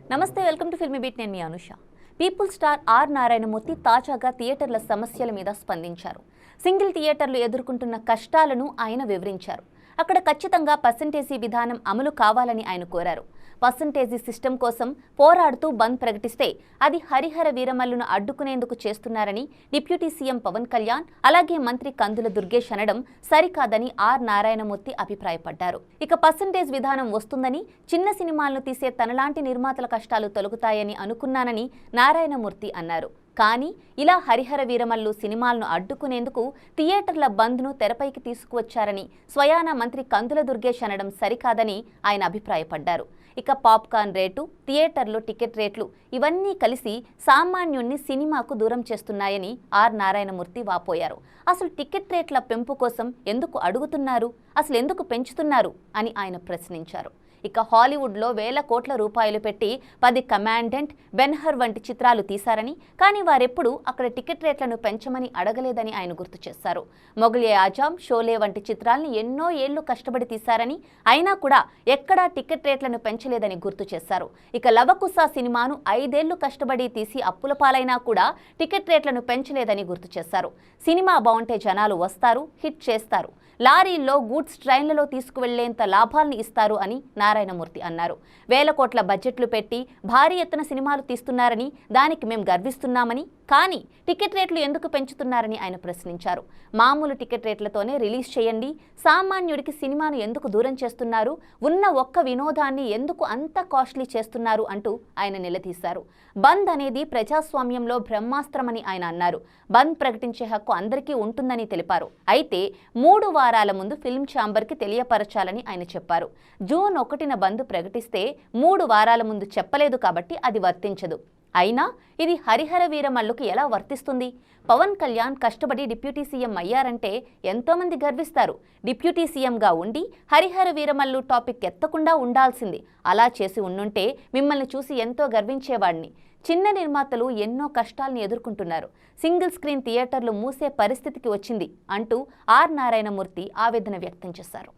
నమస్తే welcome to filmy beat. నేను మీ Anusha. People star R Narayanamurthy తాజాగా థియేటర్ల సమస్యల మీద స్పందించారు. సింగిల్ థియేటర్లు ఎదుర్కొంటున్న కష్టాలను ఆయన వివరించారు. అక్కడ ఖచ్చితంగా పర్సంటేజీ విధానం అమలు కావాలని ఆయన కోరారు. పర్సంటేజీ సిస్టమ్ కోసం పోరాడుతూ బంద్ ప్రకటిస్తే అది హరిహర వీరమల్లును అడ్డుకునేందుకు చేస్తున్నారని డిప్యూటీ సీఎం పవన్ కళ్యాణ్ అలాగే మంత్రి కందుల దుర్గేష్ అనడం సరికాదని ఆర్ నారాయణమూర్తి అభిప్రాయపడ్డారు. ఇక పర్సంటేజ్ విధానం వస్తుందని చిన్న సినిమాలను తీసే తనలాంటి నిర్మాతల కష్టాలు తొలగుతాయని అనుకున్నానని నారాయణమూర్తి అన్నారు. కానీ ఇలా హరిహర వీరమల్లు సినిమాలను అడ్డుకునేందుకు థియేటర్ల బంద్ను తెరపైకి తీసుకువచ్చారని స్వయాన మంత్రి కందుల దుర్గేష్ అనడం సరికాదని ఆయన అభిప్రాయపడ్డారు. ఇక పాప్కార్న్ రేటు థియేటర్లో టికెట్ రేట్లు ఇవన్నీ కలిసి సామాన్యుణ్ణి సినిమాకు దూరం చేస్తున్నాయని ఆర్ నారాయణమూర్తి వాపోయారు. అసలు టికెట్ రేట్ల పెంపు కోసం ఎందుకు అడుగుతున్నారు? అసలు ఎందుకు పెంచుతున్నారు? అని ఆయన ప్రశ్నించారు. ఇక హాలీవుడ్లో వేల కోట్ల రూపాయలు పెట్టి పది కమాండెంట్ బెన్హర్ వంటి చిత్రాలు తీశారని కానీ వారెప్పుడు అక్కడ టికెట్ రేట్లను పెంచమని అడగలేదని ఆయన గుర్తు చేశారు. మొగలి ఆజాం షోలే వంటి చిత్రాల్ని ఎన్నో ఏళ్ళు కష్టపడి తీశారని అయినా కూడా ఎక్కడా టికెట్ రేట్లను పెంచలేదని గుర్తు చేశారు. ఇక లవకుశ సినిమాను ఐదేళ్ళు కష్టపడి తీసి అప్పుల పాలైనా కూడా టికెట్ రేట్లను పెంచలేదని గుర్తు చేశారు. సినిమా బాగుంటే జనాలు వస్తారు హిట్ చేస్తారు. లారీల్లో గూడ్స్ ట్రైన్లలో తీసుకువెళ్ళేంత లాభాలను ఇస్తారు అని నారాయణమూర్తి అన్నారు. వేల కోట్ల బడ్జెట్లు పెట్టి భారీ ఎత్తున సినిమాలు తీస్తున్నారని దానికి మేం గర్విస్తున్నామని కానీ టికెట్ రేట్లు ఎందుకు పెంచుతున్నారని ఆయన ప్రశ్నించారు. మామూలు టికెట్ రేట్లతోనే రిలీజ్ చేయండి. సామాన్యుడికి సినిమాను ఎందుకు దూరం చేస్తున్నారు? ఉన్న ఒక్క వినోదాన్ని ఎందుకు అంత కాస్ట్లీ చేస్తున్నారు? అంటూ ఆయన నిలదీశారు. బంద్ అనేది ప్రజాస్వామ్యంలో బ్రహ్మాస్త్రమని ఆయన అన్నారు. బంద్ ప్రకటించే హక్కు అందరికీ ఉంటుందని తెలిపారు. అయితే మూడు వారాల ముందు ఫిల్మ్ ఛాంబర్కి తెలియపరచాలని ఆయన చెప్పారు. జూన్ ఒకటిన బంద్ ప్రకటిస్తే మూడు వారాల ముందు చెప్పలేదు కాబట్టి అది వర్తించదు. అయినా ఇది హరిహర వీరమల్లుకి ఎలా వర్తిస్తుంది? పవన్ కళ్యాణ్ కష్టపడి డిప్యూటీ సీఎం అయ్యారంటే ఎంతోమంది గర్విస్తారు. డిప్యూటీ సీఎంగా ఉండి హరిహర వీరమల్లు టాపిక్ ఎత్తకుండా ఉండాల్సింది. అలా చేసి ఉండుంటే మిమ్మల్ని చూసి ఎంతో గర్వించేవాడిని చిన్న నిర్మాతలు ఎన్నో కష్టాల్ని ఎదుర్కొంటున్నారు. సింగిల్ స్క్రీన్ థియేటర్లు మూసే పరిస్థితికి వచ్చింది అంటూ ఆర్ నారాయణమూర్తి ఆవేదన వ్యక్తం చేశారు.